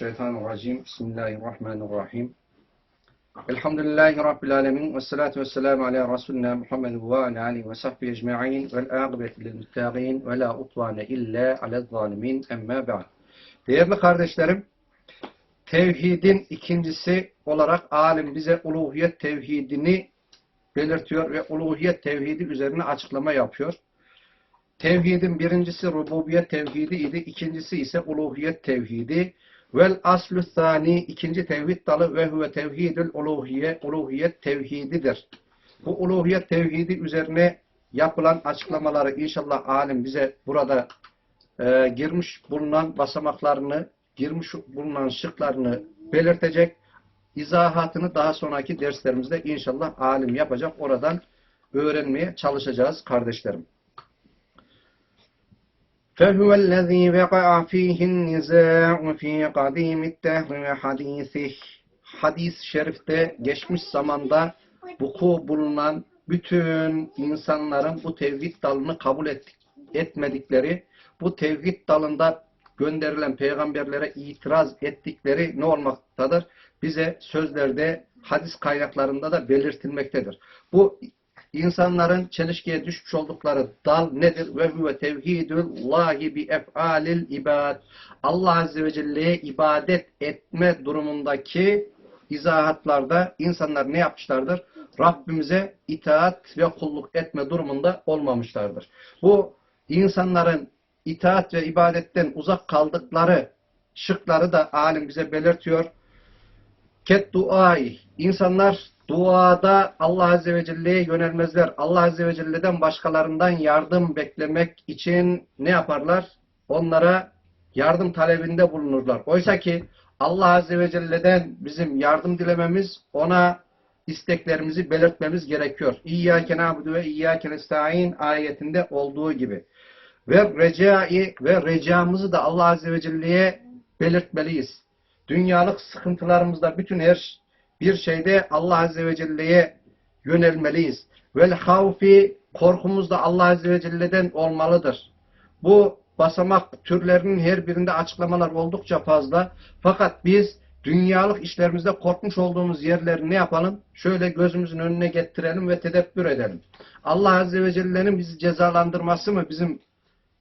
Mineşşeytanirracim. Bismillahirrahmanirrahim. Elhamdülillahi rabbil alamin ve salatu vesselamu ala resulina Muhammed ve ala alihi ve sahbihi ecmaîn ve'l âkıbetu lil muttaqîn ve la udvâne illa alel zalimin. Emma ba'd. Değerli kardeşlerim, tevhidin ikincisi olarak alim bize uluhiyet tevhidini belirtiyor ve uluhiyet tevhidi üzerine açıklama yapıyor. Tevhidin birincisi rububiyet tevhidi idi. ikincisi ise uluhiyet tevhidi. Vel aslü sani ikinci tevhid dalı ve huve tevhidül uluhiye, uluhiyet tevhididir. Bu uluhiyet tevhidi üzerine yapılan açıklamaları inşallah alim bize burada e, girmiş bulunan basamaklarını, girmiş bulunan şıklarını belirtecek. İzahatını daha sonraki derslerimizde inşallah alim yapacak. Oradan öğrenmeye çalışacağız kardeşlerim. فهو الذي وقع فيه النزاع في قديم الدهر وحديثه Hadis-i şerifte geçmiş zamanda vuku bulunan bütün insanların bu tevhid dalını kabul et, etmedikleri, bu tevhid dalında gönderilen peygamberlere itiraz ettikleri ne olmaktadır? Bize sözlerde, hadis kaynaklarında da belirtilmektedir. Bu insanların çelişkiye düşmüş oldukları dal nedir? Ve huve tevhidullahi bi ef'alil ibad. Allah Azze ve Celle'ye ibadet etme durumundaki izahatlarda insanlar ne yapmışlardır? Rabbimize itaat ve kulluk etme durumunda olmamışlardır. Bu insanların itaat ve ibadetten uzak kaldıkları şıkları da alim bize belirtiyor. Ket duai. İnsanlar duada Allah Azze ve Celle'ye yönelmezler. Allah Azze ve Celle'den başkalarından yardım beklemek için ne yaparlar? Onlara yardım talebinde bulunurlar. Oysa ki Allah Azze ve Celle'den bizim yardım dilememiz, ona isteklerimizi belirtmemiz gerekiyor. İyyâke nâbudu ve iyyâke nesta'in ayetinde olduğu gibi. Ve recai ve recamızı da Allah Azze ve Celle'ye belirtmeliyiz. Dünyalık sıkıntılarımızda bütün her bir şeyde Allah Azze ve Celle'ye yönelmeliyiz. Vel havfi korkumuz da Allah Azze ve Celle'den olmalıdır. Bu basamak türlerinin her birinde açıklamalar oldukça fazla. Fakat biz dünyalık işlerimizde korkmuş olduğumuz yerleri ne yapalım? Şöyle gözümüzün önüne getirelim ve tedebbür edelim. Allah Azze ve Celle'nin bizi cezalandırması mı bizim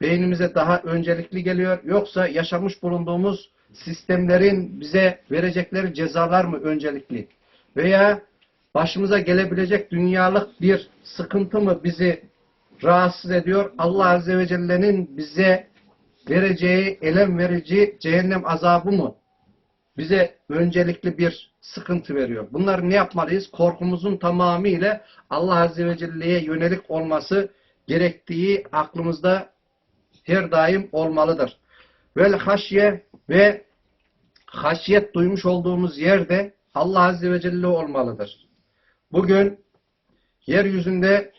beynimize daha öncelikli geliyor? Yoksa yaşamış bulunduğumuz sistemlerin bize verecekleri cezalar mı öncelikli? Veya başımıza gelebilecek dünyalık bir sıkıntı mı bizi rahatsız ediyor? Allah Azze ve Celle'nin bize vereceği elem verici cehennem azabı mı bize öncelikli bir sıkıntı veriyor? Bunları ne yapmalıyız? Korkumuzun tamamıyla Allah Azze ve Celle'ye yönelik olması gerektiği aklımızda her daim olmalıdır. Vel haşye ve haşiyet duymuş olduğumuz yerde Allah Azze ve Celle olmalıdır. Bugün yeryüzünde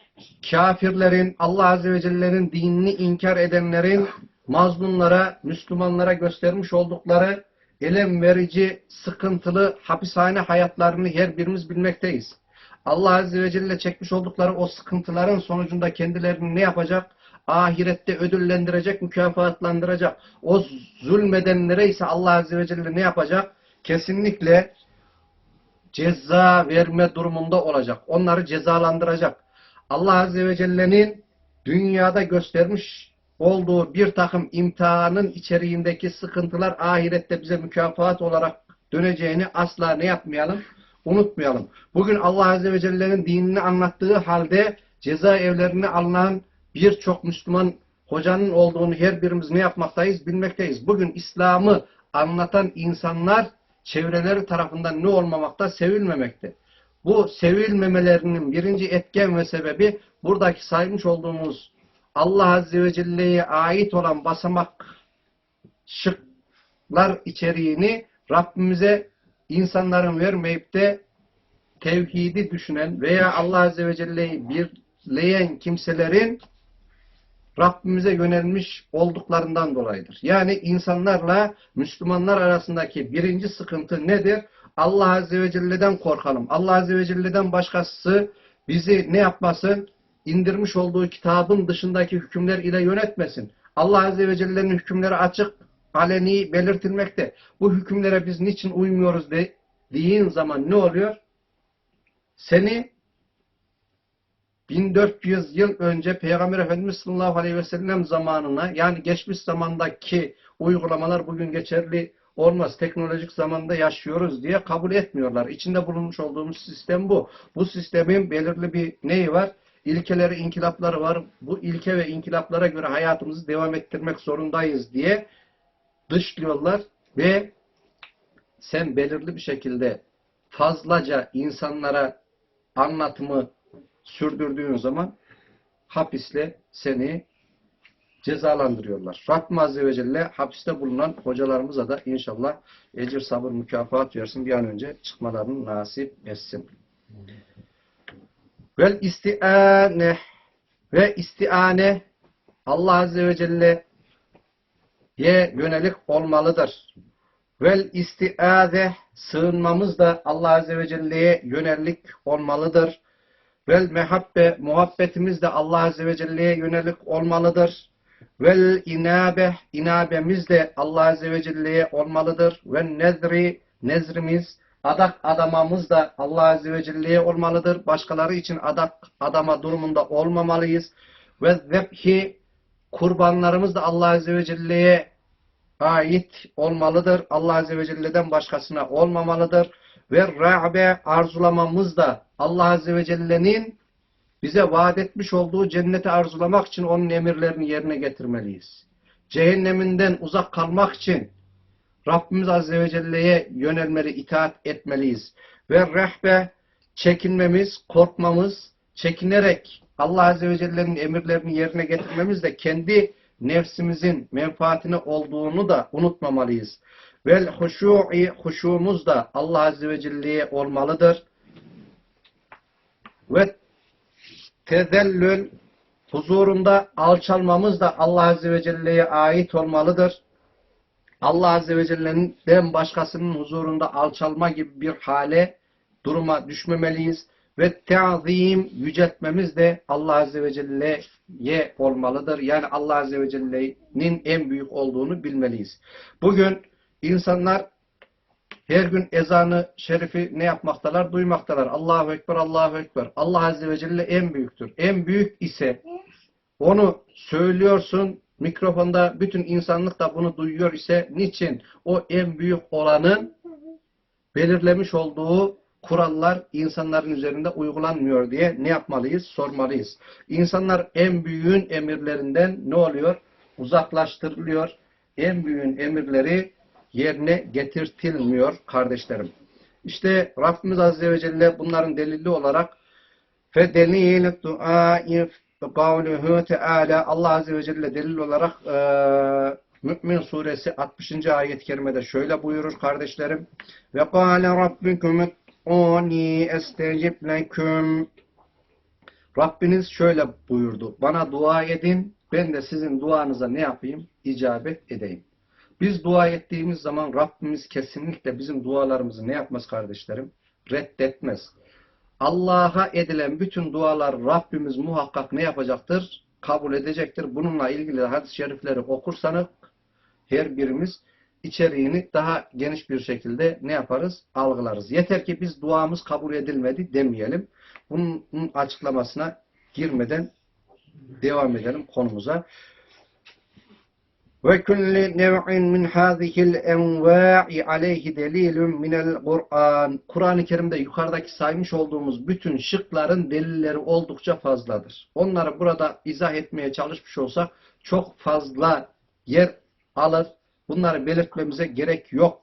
kafirlerin, Allah Azze ve Celle'nin dinini inkar edenlerin mazlumlara, Müslümanlara göstermiş oldukları elem verici, sıkıntılı hapishane hayatlarını her birimiz bilmekteyiz. Allah Azze ve Celle çekmiş oldukları o sıkıntıların sonucunda kendilerini ne yapacak? Ahirette ödüllendirecek, mükafatlandıracak. O zulmedenlere ise Allah Azze ve Celle ne yapacak? Kesinlikle ceza verme durumunda olacak. Onları cezalandıracak. Allah Azze ve Celle'nin dünyada göstermiş olduğu bir takım imtihanın içeriğindeki sıkıntılar ahirette bize mükafat olarak döneceğini asla ne yapmayalım? Unutmayalım. Bugün Allah Azze ve Celle'nin dinini anlattığı halde cezaevlerine alınan birçok Müslüman hocanın olduğunu her birimiz ne yapmaktayız? Bilmekteyiz. Bugün İslam'ı anlatan insanlar çevreleri tarafından ne olmamakta? Sevilmemekte. Bu sevilmemelerinin birinci etken ve sebebi buradaki saymış olduğumuz Allah Azze ve Celle'ye ait olan basamak şıklar içeriğini Rabbimize insanların vermeyip de tevhidi düşünen veya Allah Azze ve Celle'yi birleyen kimselerin Rabbimize yönelmiş olduklarından dolayıdır. Yani insanlarla Müslümanlar arasındaki birinci sıkıntı nedir? Allah Azze ve Celle'den korkalım. Allah Azze ve Celle'den başkası bizi ne yapmasın? İndirmiş olduğu kitabın dışındaki hükümler ile yönetmesin. Allah Azze ve Celle'nin hükümleri açık aleni belirtilmekte. Bu hükümlere biz niçin uymuyoruz de, dediğin zaman ne oluyor? Seni 1400 yıl önce Peygamber Efendimiz sallallahu aleyhi ve sellem zamanına yani geçmiş zamandaki uygulamalar bugün geçerli olmaz. Teknolojik zamanda yaşıyoruz diye kabul etmiyorlar. İçinde bulunmuş olduğumuz sistem bu. Bu sistemin belirli bir neyi var? İlkeleri, inkılapları var. Bu ilke ve inkılaplara göre hayatımızı devam ettirmek zorundayız diye dışlıyorlar ve sen belirli bir şekilde fazlaca insanlara anlatımı sürdürdüğün zaman hapisle seni cezalandırıyorlar. Rabbim Azze ve Celle hapiste bulunan hocalarımıza da inşallah ecir sabır mükafat versin. Bir an önce çıkmalarını nasip etsin. Vel istiane ve istiane Allah Azze ve Celle'ye yönelik olmalıdır. Vel istiade sığınmamız da Allah Azze ve Celle'ye yönelik olmalıdır. Vel mehabbe muhabbetimiz de Allah Azze ve Celle'ye yönelik olmalıdır. Vel inabe inabemiz de Allah Azze ve Celle'ye olmalıdır. Ve nezri nezrimiz adak adamamız da Allah Azze ve Celle'ye olmalıdır. Başkaları için adak adama durumunda olmamalıyız. Ve zebhi kurbanlarımız da Allah Azze ve Celle'ye ait olmalıdır. Allah Azze ve Celle'den başkasına olmamalıdır. Ve ra'be arzulamamız da Allah Azze ve Celle'nin bize vaat etmiş olduğu cenneti arzulamak için onun emirlerini yerine getirmeliyiz. Cehenneminden uzak kalmak için Rabbimiz Azze ve Celle'ye yönelmeli, itaat etmeliyiz. Ve rehbe çekinmemiz, korkmamız, çekinerek Allah Azze ve Celle'nin emirlerini yerine getirmemiz de kendi nefsimizin menfaatine olduğunu da unutmamalıyız. Vel huşu'i huşumuz da Allah Azze ve Celle'ye olmalıdır. Ve tezellül huzurunda alçalmamız da Allah Azze ve Celle'ye ait olmalıdır. Allah Azze ve Celle'nin başkasının huzurunda alçalma gibi bir hale, duruma düşmemeliyiz. Ve teazim, yüceltmemiz de Allah Azze ve Celle'ye olmalıdır. Yani Allah Azze ve Celle'nin en büyük olduğunu bilmeliyiz. Bugün insanlar her gün ezanı şerifi ne yapmaktalar? Duymaktalar. Allahu Ekber, Allahu Ekber. Allah Azze ve Celle en büyüktür. En büyük ise onu söylüyorsun, mikrofonda bütün insanlık da bunu duyuyor ise niçin? O en büyük olanın belirlemiş olduğu kurallar insanların üzerinde uygulanmıyor diye ne yapmalıyız? Sormalıyız. İnsanlar en büyüğün emirlerinden ne oluyor? Uzaklaştırılıyor. En büyüğün emirleri yerine getirtilmiyor kardeşlerim. İşte Rabbimiz Azze ve Celle bunların delili olarak فَدَلِيلِ الدُّعَاءِ قَوْلُهُ Teala Allah Azze ve Celle delil olarak e, Mü'min suresi 60. ayet-i kerimede şöyle buyurur kardeşlerim. Ve قَالَ رَبِّكُمُ ادْعُونِي اَسْتَجِبْ لَكُمْ Rabbiniz şöyle buyurdu. Bana dua edin, ben de sizin duanıza ne yapayım? İcabet edeyim. Biz dua ettiğimiz zaman Rabbimiz kesinlikle bizim dualarımızı ne yapmaz kardeşlerim? Reddetmez. Allah'a edilen bütün dualar Rabbimiz muhakkak ne yapacaktır? Kabul edecektir. Bununla ilgili hadis-i şerifleri okursanız her birimiz içeriğini daha geniş bir şekilde ne yaparız? Algılarız. Yeter ki biz duamız kabul edilmedi demeyelim. Bunun açıklamasına girmeden devam edelim konumuza. Ve kulli nev'in min hâzihil envâ'i aleyhi delilun minel Kur'an. Kur'an-ı Kerim'de yukarıdaki saymış olduğumuz bütün şıkların delilleri oldukça fazladır. Onları burada izah etmeye çalışmış olsak çok fazla yer alır. Bunları belirtmemize gerek yok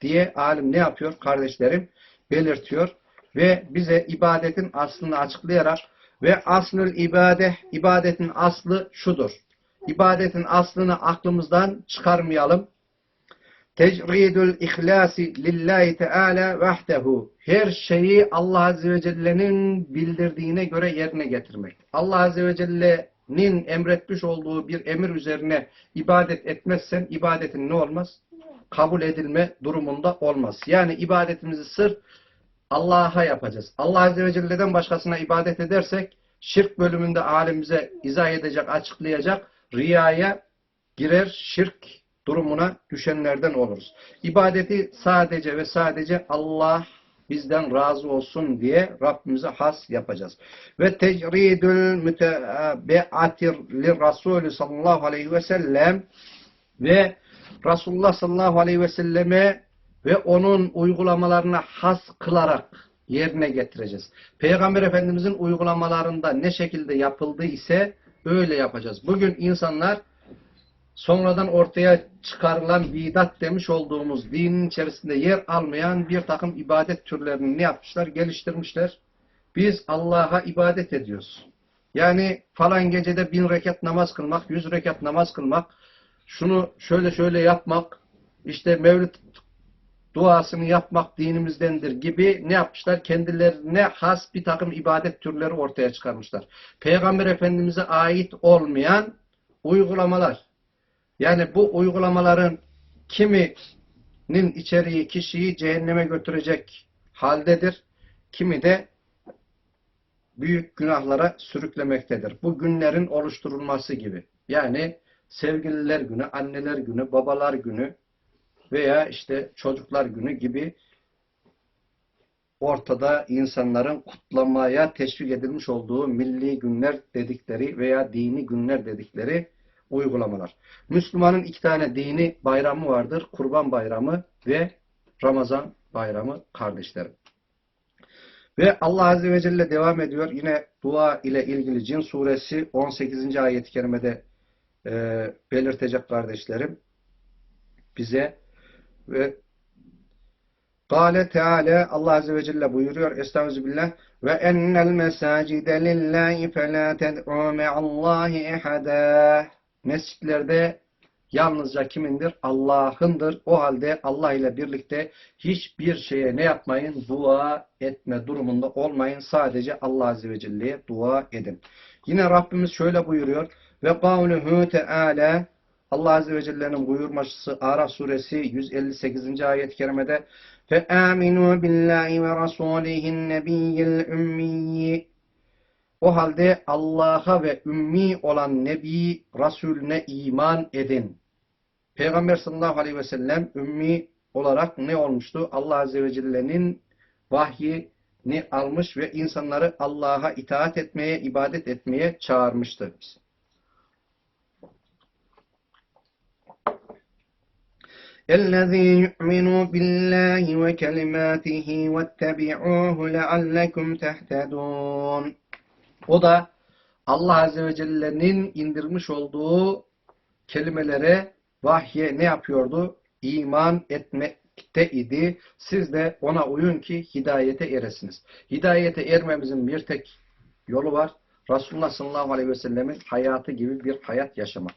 diye alim ne yapıyor kardeşlerim? Belirtiyor ve bize ibadetin aslını açıklayarak ve aslül ibade, ibadetin aslı şudur. İbadetin aslını aklımızdan çıkarmayalım. Tecridül ihlasi lillahi teala vahdehu. Her şeyi Allah Azze ve Celle'nin bildirdiğine göre yerine getirmek. Allah Azze ve Celle'nin emretmiş olduğu bir emir üzerine ibadet etmezsen ibadetin ne olmaz? Kabul edilme durumunda olmaz. Yani ibadetimizi sırf Allah'a yapacağız. Allah Azze ve Celle'den başkasına ibadet edersek şirk bölümünde alim bize izah edecek, açıklayacak riyaya girer, şirk durumuna düşenlerden oluruz. İbadeti sadece ve sadece Allah bizden razı olsun diye Rabbimize has yapacağız. Ve tecridül mütebeatir li Resulü sallallahu aleyhi ve sellem ve Resulullah sallallahu aleyhi ve selleme ve onun uygulamalarına has kılarak yerine getireceğiz. Peygamber Efendimizin uygulamalarında ne şekilde yapıldı ise öyle yapacağız. Bugün insanlar sonradan ortaya çıkarılan bidat demiş olduğumuz dinin içerisinde yer almayan bir takım ibadet türlerini ne yapmışlar? Geliştirmişler. Biz Allah'a ibadet ediyoruz. Yani falan gecede bin rekat namaz kılmak, yüz rekat namaz kılmak, şunu şöyle şöyle yapmak, işte mevlid duasını yapmak dinimizdendir gibi ne yapmışlar? Kendilerine has bir takım ibadet türleri ortaya çıkarmışlar. Peygamber Efendimiz'e ait olmayan uygulamalar. Yani bu uygulamaların kiminin içeriği kişiyi cehenneme götürecek haldedir. Kimi de büyük günahlara sürüklemektedir. Bu günlerin oluşturulması gibi. Yani sevgililer günü, anneler günü, babalar günü veya işte çocuklar günü gibi ortada insanların kutlamaya teşvik edilmiş olduğu milli günler dedikleri veya dini günler dedikleri uygulamalar. Müslümanın iki tane dini bayramı vardır. Kurban bayramı ve Ramazan bayramı kardeşlerim. Ve Allah Azze ve Celle devam ediyor. Yine dua ile ilgili Cin suresi 18. ayet-i kerimede e, belirtecek kardeşlerim bize ve Kale Teala Allah Azze ve Celle buyuruyor Estağfirullah ve ennel mesacide lillahi felâ ted'û me'allâhi ehadâ Mescitlerde yalnızca kimindir? Allah'ındır. O halde Allah ile birlikte hiçbir şeye ne yapmayın? Dua etme durumunda olmayın. Sadece Allah Azze ve Celle'ye dua edin. Yine Rabbimiz şöyle buyuruyor. Ve kavluhu teala Allah Azze ve Celle'nin buyurması Araf suresi 158. ayet-i kerimede فَآمِنُوا بِاللّٰهِ وَرَسُولِهِ النَّبِيِّ الْاُمِّيِّ O halde Allah'a ve ümmi olan Nebi Resulüne iman edin. Peygamber sallallahu aleyhi ve sellem ümmi olarak ne olmuştu? Allah Azze ve Celle'nin vahyini almış ve insanları Allah'a itaat etmeye, ibadet etmeye çağırmıştı. الذي يؤمن بالله وكلماته واتبعوه لعلكم تهتدون O da Allah Azze ve Celle'nin indirmiş olduğu kelimelere, vahye ne yapıyordu? İman etmekte idi. Siz de ona uyun ki hidayete eresiniz. Hidayete ermemizin bir tek yolu var. Resulullah sallallahu aleyhi ve sellemin hayatı gibi bir hayat yaşamak.